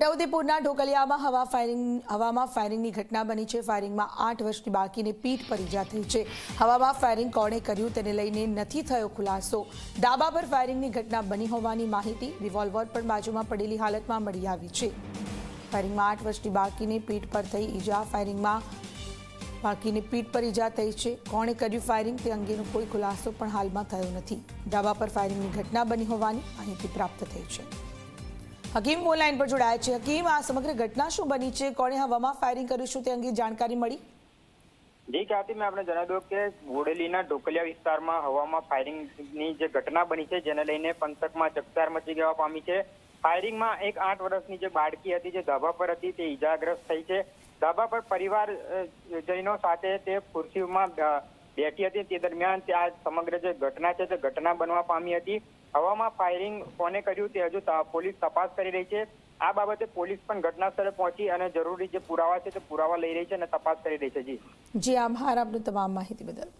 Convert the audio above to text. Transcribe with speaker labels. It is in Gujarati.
Speaker 1: છોટાઉદેપુરના ઢોકલિયામાં હવા ફાયરિંગ હવામાં ફાયરિંગની ઘટના બની છે. ફાયરિંગમાં આઠ વર્ષની બાળકીને પીઠ પર ઈજા થઈ છે. હવામાં ફાયરિંગ કોણે કર્યું તેને લઈને નથી થયો ખુલાસો. ડાબા પર ફાયરિંગની ઘટના બની હોવાની માહિતી રિવોલ્વર પણ બાજુમાં પડેલી હાલતમાં મળી આવી છે. ફાયરિંગમાં આઠ વર્ષની બાળકીને પીઠ પર થઈ ઈજા. ફાયરિંગમાં બાળકીને પીઠ પર ઈજા થઈ છે. કોણે કર્યું ફાયરિંગ તે અંગેનો કોઈ ખુલાસો પણ હાલમાં થયો નથી. ડાબા પર ફાયરિંગની ઘટના બની હોવાની માહિતી પ્રાપ્ત થઈ છે. હકીમ ફોન લાઈન પર જોડાયા છે. હકીમ આ સમગ્ર ઘટના શું બની છે? કોણે હવામાં ફાયરિંગ કર્યું શું તે અંગે જાણકારી મળી?
Speaker 2: જી ખ્યાતિ મેં આપણે જણાવી દઉં કે બોડેલીના ઢોકલિયા વિસ્તારમાં હવામાં ફાયરિંગની જે ઘટના બની છે જેને લઈને પંથકમાં ચકચાર મચી જવા પામી છે. ફાયરિંગમાં એક આઠ વર્ષની જે બાળકી હતી જે ધાબા પર હતી તે ઈજાગ્રસ્ત થઈ છે. ધાબા પર પરિવાર અ, સાથે તે ખુરશીમાં બેઠી હતી. તે દરમિયાન આ સમગ્ર જે ઘટના છે તે ઘટના બનવા પામી હતી. હવામાં ફાયરિંગ કોને કર્યું તે હજુ પોલીસ તપાસ કરી રહી છે. આ બાબતે પોલીસ પણ ઘટના સ્થળે પહોંચી અને જરૂરી જે પુરાવા છે તે પુરાવા લઈ રહી છે અને તપાસ કરી રહી છે. જી.
Speaker 1: જી આભાર આપની તમામ માહિતી બદલ.